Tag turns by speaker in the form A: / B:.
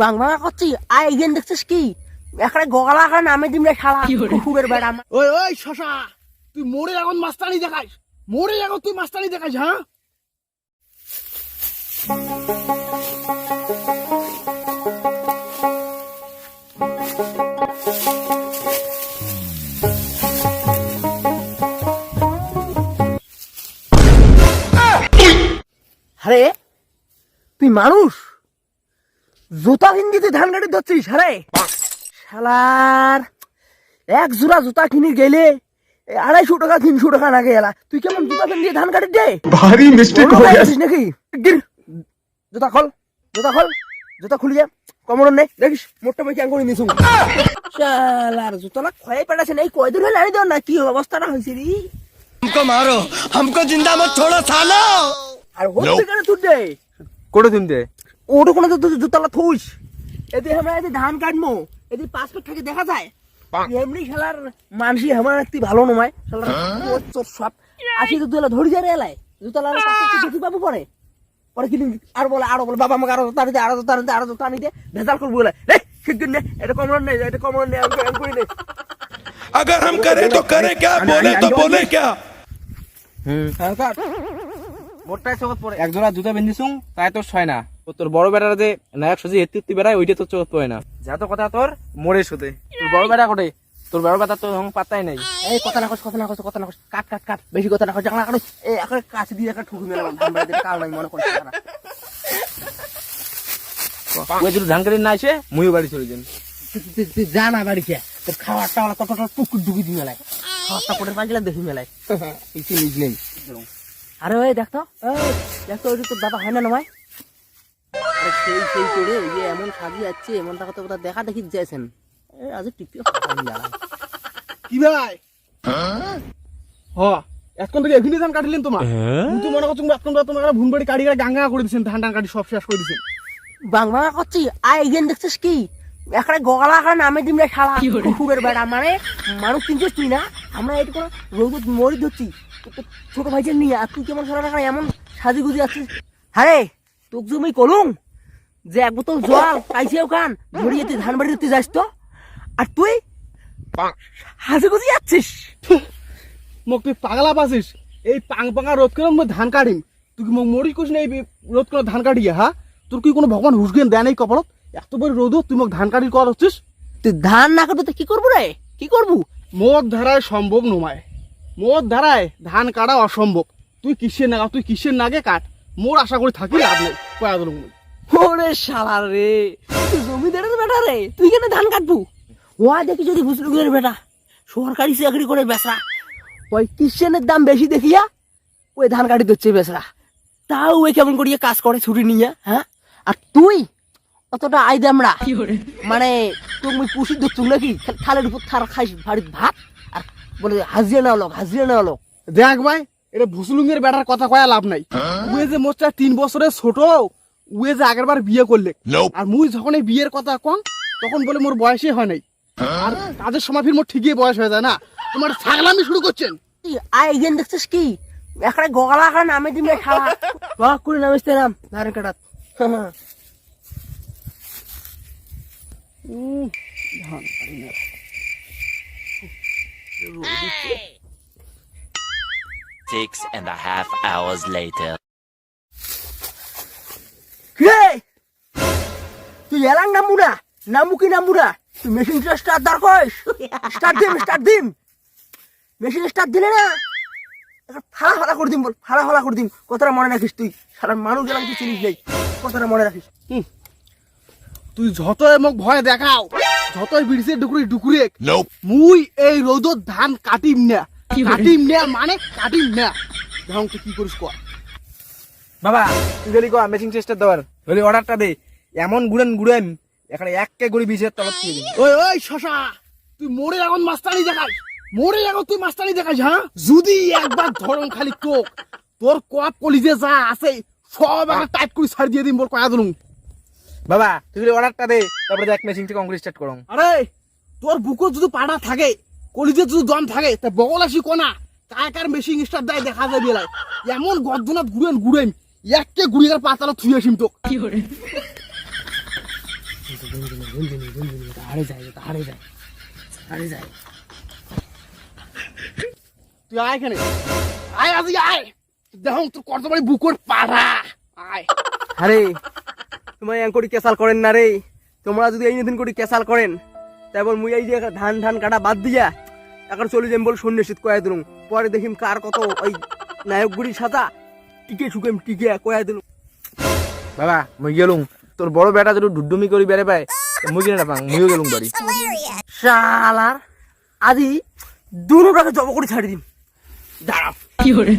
A: বাং বাংলা করছি আয় এগেন দেখছিস কি? একটা গলা একটা নামে দিম রে শালা কুকুরের বেড়া।
B: ওই ওই শশা তুই মোড়ে এখন মাস্তানি দেখাস। মোড়ে এখন তুই মাস্তানি দেখাস হ্যাঁ?
A: আরে তুই মানুষ? জুতা কিনতে তুই ধান কাটি ধরছিস আরে শালার এক জোড়া জুতা কিনে গেলে এ আড়াইশো টাকা তিনশো টাকা লাগে এলা তুই কেমন জুতা কিনে দিয়ে ধান কাটি দে
C: भारी मिस्टेक हो गया
A: আছিস নাকি গির জুতা খোল জুতা খোল জুতা খুলি যা কমর নেই দেখিস মোটটা মই করে নিছু শালার জুতা না খয়ে পেটাছে নাই কয়দিন হলে আনি দেও না কি অবস্থাটা হয়েছে রে
D: हमको मारो हमको जिंदा मत छोड़ो सालो
A: আর হচ্ছে কেন তুই দে
B: করে দিন দে
A: ওটা কোনো তো জুতালা থুইস এতে আমরা এতে ধান কাটবো এতে পাসপোর্ট থেকে দেখা যায় এমনি খেলার মানসি আমার একটি ভালো নয় খেলার চোর সব আসি তো তুই ধরি যায় এলাই জুতালা দেখি পাবো পরে পরে কিন্তু আর বলে আরো বলে বাবা আমাকে আরো তাড়ি দে আরো তাড়ি দে আরো তাড়ি দে ভেজাল করবো বলে এই শিগগির নে এটা কমর নেই এটা কমর নেই আমি আমি করি নে
C: अगर हम करें तो करें क्या बोले तो बोले क्या
B: মোটটাই চোখত পড়ে এক জোড়া জুতা বেঁধেছুং তাই তোর ছয় না ও তোর বড় বেটার যে নায়ক সজি হেত্তি উত্তি বেড়ায় ওইটা তোর চোখত পড়ে না। যা তো কথা তোর মোড়ে শুতে। তোর বড় বেটা কোটে? তোর বড় বেটা তোর হং পাত্তাই নাই।
A: এই কথা না কস কথা না কস কথা না কস কাট কাট কাট বেশি কথা না কস জানা কাট এই একটা কাছে দিয়ে একটা ঠুকু মেলাম ধান বাড়িতে কাল নাই মনে করছে তারা
B: ওই যদি ধান না আসে মুইও বাড়ি চলে যান
A: যা না বাড়িতে তোর খাওয়ারটা ওলা কত পুকুর ডুবি দি মেলায়। খাওয়ারটা করে পাঁচলা দেখি মেলায়।
B: কিছু নিজ নেই।
A: আরে ওই দেখতো এই, দেখতো ওই যে তোর দাদা হয় না নয়? আরে সেই সেই করে ইয়ে এমন সাজিয়ে যাচ্ছে এমন টাকা তো বোধহয় দেখা দেখি যাইছেন আজ টিপি
B: কি ভাই? হ এখন থেকে ধান কাটিলেন তোমার? কিন্তু মনে করছ এখন তোমার ভুন বাড়ি কাটি কাটি গাঙ্গা করে দিচ্ছেন ধান টান কাটি সব শেষ করে দিচ্ছেন
A: বাংলা করছি। এগেন দেখছিস কি? একটা গলা একটা নামে শালা। কুকুরের বেড়া। মানে মানুষ চিনছিস তুই না? আমরা এটা কোনো রোদ মরি ধরছি। ছোট ভাইকে নিয়ে আর তুই কেমন সারা এমন সাজি গুজি আছিস? আরে তোকে তুমি কলুম? যে এক বোতল জল পাইছে ওখান ধরিয়ে তুই ধান বাড়িতে তুই যাস তো? আর তুই? হাজি গুজি যাচ্ছিস?
B: মোক তুই পাগলা পাছিস এই পাং পাঙা রোদ করে মই ধান কাটিম। তুই কি মোক মরি কইস না এই রোদ করে ধান কাটিয়ে হ্যাঁ তোর কি কোনো ভগবান হুসগেন দেয় নাই কপালত? এত বড় রোদ তুই মোক ধান কাটি কর হচ্ছিস?
A: তুই ধান না কাটতে তো কি করব রে? কি করব?
B: মোর ধারায় সম্ভব নমায়। মোর ধারায় ধান কাটা অসম্ভব। তুই কিসের নাগা তুই কিসের নাগে কাট? মোর আশা করি থাকি লাভ নেই। কয়া দিল
A: ওরে শালা রে তুই জমিদারের বেটা রে তুই কেন ধান কাটবু? ওয়া দেখি যদি ভুসলুকের বেটা সরকারি চাকরি করে বেচরা। ওই কিষেনের দাম বেশি দেখিয়া ওই ধান কাটি দিচ্ছে বেচরা। তাও ওই কেমন করিয়ে কাজ করে ছুটি নিয়ে হ্যাঁ? আর তুই অতটা আই দামড়া। মানে তোর মুই পুষি ধরছু নাকি? থালের উপর থার খাইস বাড়ির ভাত আর বলে হাজিরা না লোক হাজিরা না লোক।
B: দেখ ভাই এটা ভুসলুঙ্গের বেটার কথা কয়া লাভ নাই। উয়ে যে মোচটা তিন বছরের ছোট উয়ে যে আগের বার বিয়ে করলে। আর মুই যখন এই বিয়ের কথা কন তখন বলে মোর বয়সই হয় নাই। আর কাজের সময় ফির মোর ঠিকই বয়স হয়ে যায় না। তোমার ছাগলামি শুরু করছেন।
A: আয় এগেন দেখছিস কি? একটা গলা একটা নামে দিমে খাওয়া বাক করে নামিস নাম ধারে কাটাত।
E: Six and a half hours later.
A: তুই এলাং নামুরা নামু কি নামুরা। তুই মেশিনটা স্টার্ট দাঁড় করিস। স্টার্ট দিম স্টার্ট দিম মেশিন স্টার্ট দিলে না ফালা ফালা করে দিম বল ফালা ফালা করে দিম। কথাটা মনে রাখিস তুই? সারা মানুষ গেলাম তুই চিনিস নেই। কথাটা মনে রাখিস?
B: তুই যতই মোক ভয় দেখাও যতই বিড়িছে ডুকুরি ডুকুরি. মুই এই রোদত ধান কাটিম না? কাটিম না মানে কাটিম না? তুই কি করিস কর
F: বাবা তুই গেলি কয়া মেশিং চেষ্টা দেওয়ার হলি অর্ডারটা দে এমন গুড়েন গুড়েন এখানে এককে গুড়ি বিশের তলত দিয়ে দিন
B: ওই ওই শশা তুই মোড়ে এখন মাস্তানি দেখাস। মোড়ে এখন তুই মাস্তানি দেখাস হ্যাঁ? যদি একবার ধরন খালি চোখ তোর কপ কলিজে যা আছে সব একটা টাইপ করে ছাড় দিয়ে দিম বল কয়া দিলুম
F: বাবা তুই অর্ডারটা দে তারপরে দেখ মেশিং থেকে অঙ্কুর স্টার্ট করো
B: আরে তোর বুকো যদি পাড়া থাকে কলিজে যদি দম থাকে তা বগল আসি কোনা কার মেশিন স্টার দেয় দেখা যায় বেলায় এমন গর্দনাত ঘুরেন ঘুরেন একে গুড়িয়ার পাতালা থুই আসিম তো
A: হারে যায় হারে যায় হারে যায়।
B: তুই আয় এখানে। আয় আজি আয়। দেখো তোর বুকুর পাড়া। আয়।
F: আরে তোমার ইয়াং করি কেসাল করেন না রে। তোমরা যদি এই দিন করি কেসাল করেন তারপর মুই এই যে ধান ধান কাটা বাদ দিয়া এখন চলে যাম বল শূন্য শীত কয়া দিলুম। পরে দেখিম কার কত ওই নায়কগুড়ির সাথা টিকে শুকেম টিকে কয়া দিলুম। বাবা মুই গেলুম। তোর বড় বেটা যদি ডুডুমি করি বেড়ে পায় মুই কিনে পাং মুইও গেলুম বাড়ি।
A: শালার আজি দুটাকে জব করে ছাড়ি দিম। দাঁড়া। কি দাঁড়াও